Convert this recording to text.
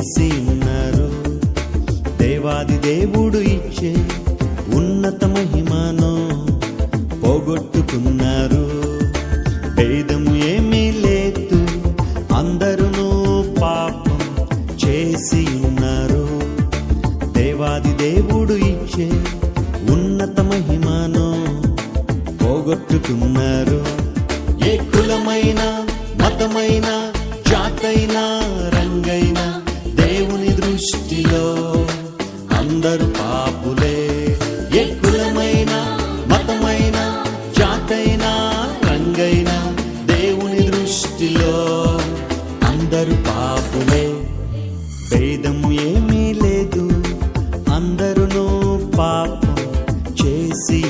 చేసినారు దేవాది దేవుడు ఇచ్చే ఉన్నత మహిమను పోగొట్టుకున్నారు. భేదము ఏమీ లేదు అందరూ పాపం చేసి ఉన్నారు. దేవాది దేవుడు ఇచ్చే ఉన్నత మహిమను పోగొట్టుకున్నారు. ఏ కులమైన మతమైన జాతైన రంగ అందరూ పాపులే. ఏ కులమైన మతమైన జాతైనా రంగైనా దేవుని దృష్టిలో అందరూ పాపులే. భేదము ఏమీ లేదు అందరూ పాపం చేసి